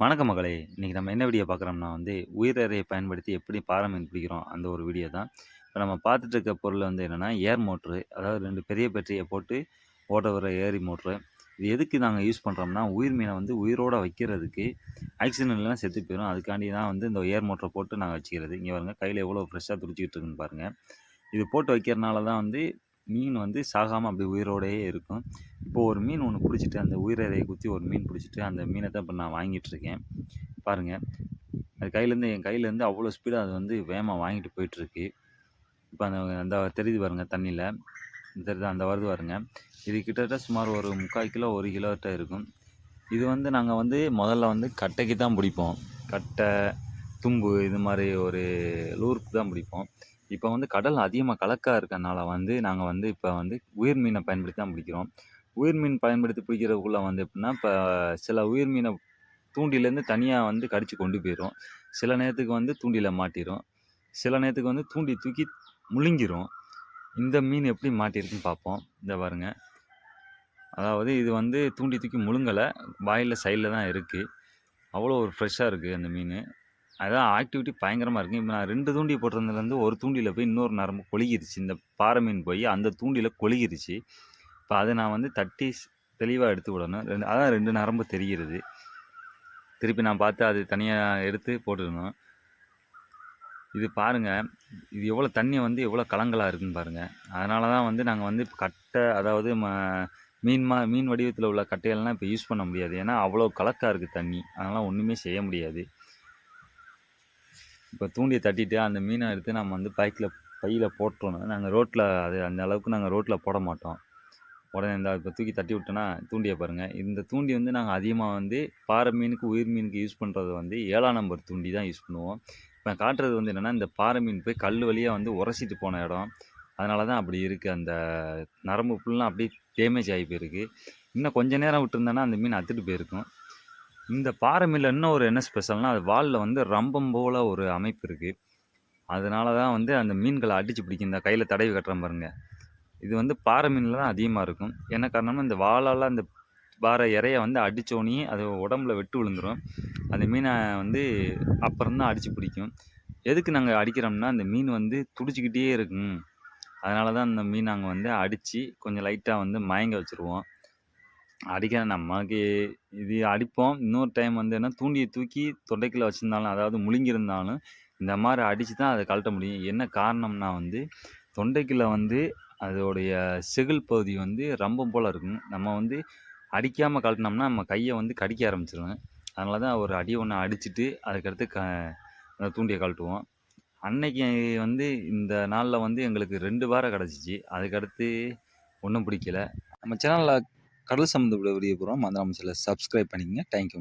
வணக்கம் மகளே. இன்றைக்கி நம்ம என்ன வீடியோ பார்க்குறோம்னா வந்து உயிரறையை பயன்படுத்தி எப்படி பாறை மீன் பிடிக்கிறோம் அந்த ஒரு வீடியோ தான். இப்போ நம்ம பார்த்துட்டு இருக்க பொருள் வந்து என்னென்னா ஏர் மோட்ரு அதாவது ரெண்டு பெரிய பெட்டியை போட்டு ஓட்ட வர ஏரி மோட்ரு இது எதுக்கு நாங்கள் யூஸ் பண்ணுறோம்னா உயிர் மீனை வந்து உயிரோடு வைக்கிறதுக்கு ஆக்சிடென்ட்லாம் செத்து போயிடும் அதுக்காண்டி தான் வந்து இந்த ஏர் மோட்டரை போட்டு நாங்கள் வச்சுக்கிறது. இங்கே பாருங்க கையில் எவ்வளோ ஃப்ரெஷ்ஷாக துடிச்சிக்கிட்டு இருக்குன்னு பாருங்கள் இது போட்டு வைக்கிறனால தான் வந்து மீன் வந்து சாகாமல் அப்படி உயிரோடையே இருக்கும். இப்போ ஒரு மீன் ஒன்று பிடிச்சிட்டு அந்த உயிரறையை குத்தி ஒரு மீன் பிடிச்சிட்டு அந்த மீனை தான் இப்போ நான் வாங்கிட்டுருக்கேன் பாருங்கள் அது கையிலேருந்து என் கையிலேருந்து அவ்வளோ ஸ்பீடாக அது வந்து வேகமாக வாங்கிட்டு போயிட்டுருக்கு. இப்போ அந்த அந்த தெரியுது பாருங்கள் தண்ணியில். தெரியுது? அந்த வருது பாருங்க. இது கிட்டத்தட்ட சுமார் ஒரு முக்கால் கிலோ ஒரு கிலோட்ட இருக்கும். இது வந்து நாங்கள் வந்து முதல்ல வந்து கட்டைக்கு தான் பிடிப்போம். கட்டை தும்பு இது மாதிரி ஒரு லூருக்கு தான் பிடிப்போம். இப்போ வந்து கடல் அதிகமாக கலக்காக இருக்கனால வந்து நாங்கள் வந்து இப்போ வந்து உயிர் மீனை பயன்படுத்தி தான் பிடிக்கிறோம். உயிர் மீன் பயன்படுத்தி பிடிக்கிறதுக்குள்ளே வந்து எப்படின்னா இப்போ சில உயிர் மீனை தூண்டிலேருந்து தனியாக வந்து கடித்து கொண்டு போயிடும் சில நேரத்துக்கு வந்து தூண்டியில் மாட்டிடும் சில நேரத்துக்கு வந்து தூண்டி தூக்கி முழுங்கிரும். இந்த மீன் எப்படி மாட்டிருக்குன்னு பார்ப்போம் இந்த பாருங்க. அதாவது இது வந்து தூண்டி தூக்கி முழுங்கலை. வாயில் சைடில் தான் இருக்குது அவ்வளோ ஒரு ஃப்ரெஷ்ஷாக இருக்குது அந்த மீன். அதான் ஆக்டிவிட்டி பயங்கரமாக இருக்குது இப்போ நான் ரெண்டு தூண்டி போட்டிருந்ததுலேருந்து ஒரு தூண்டியில் போய் இன்னொரு நரம்பு கொழுகிருச்சு. இந்த பாறை மீன் போய் அந்த தூண்டியில் கொழுகிருச்சு. இப்போ அதை நான் வந்து தட்டி தெளிவாக எடுத்து விடணும். ரெண்டு அதான் ரெண்டு நரம்பு தெரிகிறது. திருப்பி நான் பார்த்து அது தனியாக எடுத்து போட்டுக்கணும் இது பாருங்கள் இது எவ்வளோ தண்ணி வந்து எவ்வளோ கலங்கலாக இருக்குன்னு பாருங்கள் அதனால தான் வந்து நாங்கள் வந்து கட்டை அதாவது ம மீன் மா மீன் வடிவத்தில் உள்ள கட்டையெல்லாம் இப்போ யூஸ் பண்ண முடியாது. ஏன்னா அவ்வளோ கலக்காக இருக்குது தண்ணி. அதனால் ஒன்றுமே செய்ய முடியாது. இப்போ தூண்டியை தட்டிட்டு அந்த மீனை எடுத்து நம்ம வந்து பைக்கில் பையில் போட்டுறணும் நாங்கள் ரோட்டில் அது அந்த அளவுக்கு நாங்கள் ரோட்டில் போட மாட்டோம். உடனே இந்த இப்போ தூக்கி தட்டி விட்டோன்னா தூண்டியை பாருங்கள் இந்த தூண்டி வந்து நாங்கள் அதிகமாக வந்து பாறை மீனுக்கு உயிர் மீனுக்கு யூஸ் பண்ணுறது வந்து ஏழாம் நம்பர் தூண்டி தான் யூஸ் பண்ணுவோம். இப்போ காட்டுறது வந்து என்னென்னா இந்த பாறை மீன் போய் கல் வழியாக வந்து உரசிட்டு போன இடம். அதனால தான் அப்படி இருக்குது அந்த நரம்பு ஃபுல்லாக அப்படியே டேமேஜ் ஆகி போயிருக்கு. இன்னும் கொஞ்ச நேரம் விட்டுருந்தேன்னா அந்த மீன் அத்துட்டு போயிருக்கும். இந்த பாறை மீனில் இன்னும் ஒரு என்ன ஸ்பெஷல்னால் அது வாலில் வந்து ரம்பம் போல் ஒரு அமைப்பு இருக்குது அதனால தான் வந்து அந்த மீன்களை அடித்து பிடிக்கும். இந்த கையில் தடவி கட்டுற பாருங்க. இது வந்து பாறை மீனில் தான் அதிகமாக இருக்கும். என்ன காரணம்னா இந்த வாலால் அந்த பாறை இறைய வந்து அடித்தோடனே அது உடம்புல வெட்டு விழுந்துடும் அந்த மீனை வந்து அப்புறம் தான் அடித்து பிடிக்கும். எதுக்கு நாங்கள் அடிக்கிறோம்னா அந்த மீன் வந்து துடிச்சிக்கிட்டே இருக்கும். அதனால தான் அந்த மீன் நாங்கள் வந்து அடித்து கொஞ்சம் லைட்டாக வந்து மயங்க வச்சுருவோம். அடிக்கிற நமக்கு இது அடிப்போம். இன்னொரு டைம் வந்து என்ன தூண்டியை தூக்கி தொண்டைக்குள்ளே வச்சுருந்தாலும் அதாவது முழுங்கியிருந்தாலும் இந்த மாதிரி அடித்து தான் அதை கழட்ட முடியும். என்ன காரணம்னா வந்து தொண்டைக்குள்ளே வந்து அதோடைய செகில் பகுதி வந்து ரம்பம் போல் இருக்கும் நம்ம வந்து அடிக்காமல் கழட்டினோம்னா நம்ம கையை வந்து கடிக்க ஆரம்பிச்சிருவேன் அதனால தான் ஒரு அடி ஒன்று அடிச்சுட்டு அதுக்கடுத்து க அந்த தூண்டியை கழட்டுவோம். அன்னைக்கு வந்து இந்த நாளில் வந்து எங்களுக்கு ரெண்டு வாரம் கிடச்சிச்சு. அதுக்கடுத்து ஒன்றும் பிடிக்கல. நம்ம சேனலில் கடல் சம்மந்தப்பட்ட வீடியோ போகிறோம் அந்த சில சப்ஸ்கிரைப் பண்ணிக்கங்க. தேங்க்யூ